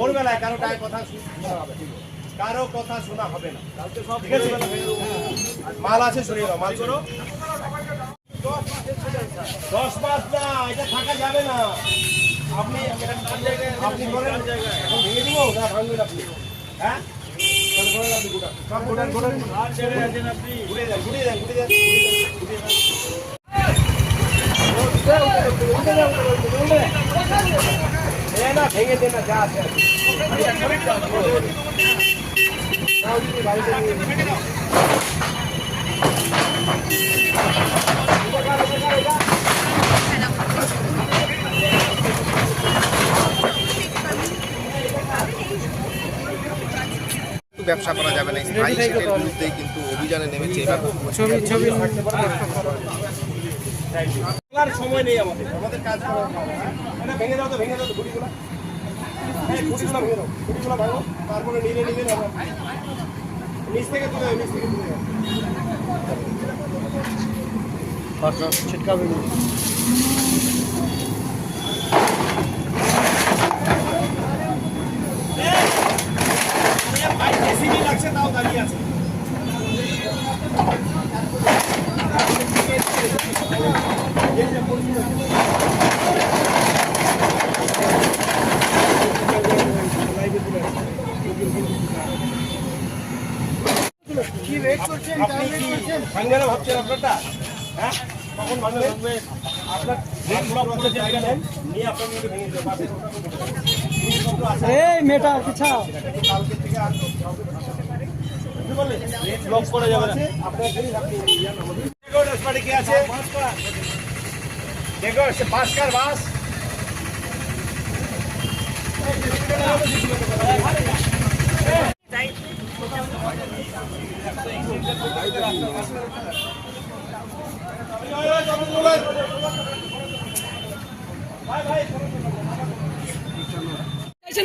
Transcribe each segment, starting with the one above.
ভোরবেলায় কারও কথা শোনা হবে। না। কারও কথা শোনা হবে না। ঠিক আছে? মাল আছে সরিয়ে দাও মাল করো। দশ মাস না এটা থাকা যাবে না। আপনি আপনি বলেন। এখন ভেঙে দিব। না ভাঙবেন আপনি। হ্যাঁ? আপনি। ভেঙে দে না, যা আছে ব্যবসা করা যাবে না। স্থায়ী সেটের বিরুদ্ধেই কিন্তু অভিযানে নেমেছে এবার ছবি ছবি। সময় নেই আমাদের। আমাদের কাজ করার এটা ভেঙে দাও তো ভেঙে দাও তো গুটিগুলো হ্যাঁ গুটিগুলো ভেঙে দাও গুটিগুলো ভাঙো তারপরে নিলে নিলে দাও নিচ থেকে তুলে দাও, নিচ থেকে তুলে দাও। ভাই জেসিবি লাগছে তাও দাঁড়িয়ে আপনি কি ভাঙবে না ভাবছেন আপনারটা হ্যাঁ কখন ভাঙবে আপনার ব্লক করে জায়গা নেন নিয়ে আপনার মধ্যে ভেঙে দিতে এই মেয়েটা পিছা কালকে থেকে আর ব্লক করা যাবে না আপনার এখানেই রাখতে হবে, ইয়ার নাম বলুন। দেখো, রাজবাড়ি কে আছে দেখো সে বাস চাইছেন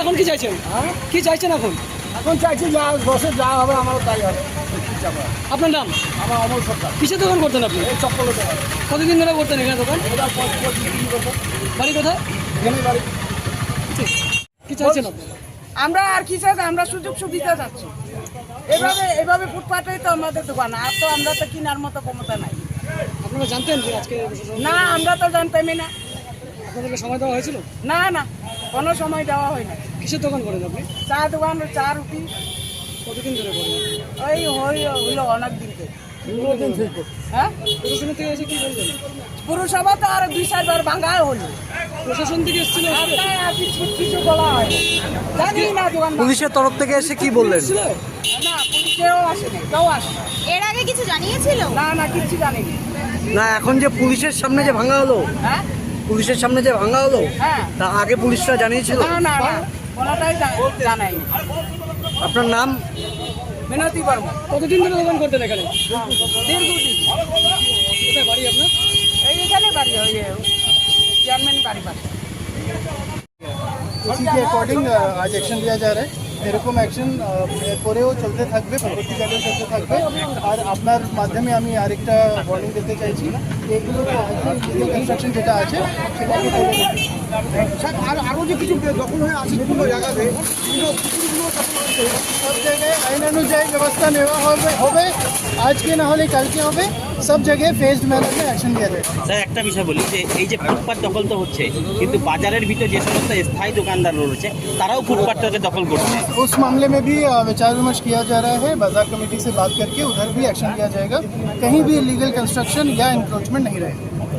এখন কি চাইছেন? কি চাইছেন এখন? এখন চাইছি যা বসে যা হবে আমারও তাই হবে? আপনার নাম? আমার অমল সরকার। কিসের দোকান করতেন আপনি? চপ্পলের দোকান। কতদিন ধরে করতেন এখানে দোকান? বাড়ি কোথায়? এখানে বাড়ি। কি চাইছেন আমরা আর কি চাই আমরা সুযোগ সুবিধা চাচ্ছি এভাবে এভাবে ফুটপাতেই তো আমাদের দোকান আর তো আমরা তো কেনার মতো ক্ষমতা নাই। আপনারা জানতেন যে আজকে না আমরা তো জানতামই না। আপনাদেরকে সময় দেওয়া হয়েছিল? না না কোনো সময় দেওয়া হয় না কিসের দোকান করেন আপনি? চা দোকান চা রুটি। কতদিন ধরে করেন? ওই হই হইল অনেক দিন থেকে হ্যাঁ? পুরসভা তো আর দুই চারবার হলো। প্রশাসন থেকে এসেছিল কিছু বলা হয়। জানি না দোকান পুলিশের তরফ থেকে এসে কি বললেন? না পুলিশেও আসেনি কেউ আসে এর আগে কিছু জানিয়েছিল? না না কিছু জানিনি। না এখন যে পুলিশের সামনে যে ভাঙা হলো হ্যাঁ? পুলিশের সামনে যে ভাঙা হলো হ্যাঁ। তা আগে পুলিশরা জানিয়েছিল? না না। না কোনোটাই জা- জানাইনি আপনার নাম মিনতি বর্মা কতদিন ধরে দোকান করতেন এখানে দীর্ঘদিন কোথায় বাড়ি আপনার এইখানে বাড়ি ওই চেয়ারম্যান বাড়ি বাড়ি इसी के अकॉर्डिंग आज एक्शन लिया जा रहा है এরকম অ্যাকশন এরপরেও চলতে থাকবে পরবর্তীকালেও চলতে থাকবে আর আপনার মাধ্যমে আমি আরেকটা ওয়ার্নিং দিতে চাইছি এগুলো কনস্ট্রাকশন যেটা আছে হবে। আর আরও যে কিছু দখল হয়ে আছে বিভিন্ন জায়গাতে সব জায়গায় আইন অনুযায়ী ব্যবস্থা নেওয়া হবে হবে আজকে না হলে কালকে হবে সব জায়গায় ফেসড ম্যানারে অ্যাকশন দেওয়া যাবে স্যার একটা বিষয় বলি যে এই যে ফুটপাত দখল তো হচ্ছে কিন্তু বাজারের ভিতরে যে সমস্ত স্থায়ী দোকানদার রয়েছে তারাও ফুটপাতটাকে দখল করছে उस मामले में भी अ, विचार विमर्श किया जा रहा है बाजार कमेटी से बात करके उधर भी एक्शन लिया जाएगा कहीं भी इलीगल कंस्ट्रक्शन या इंक्रोचमेंट नहीं रहेगा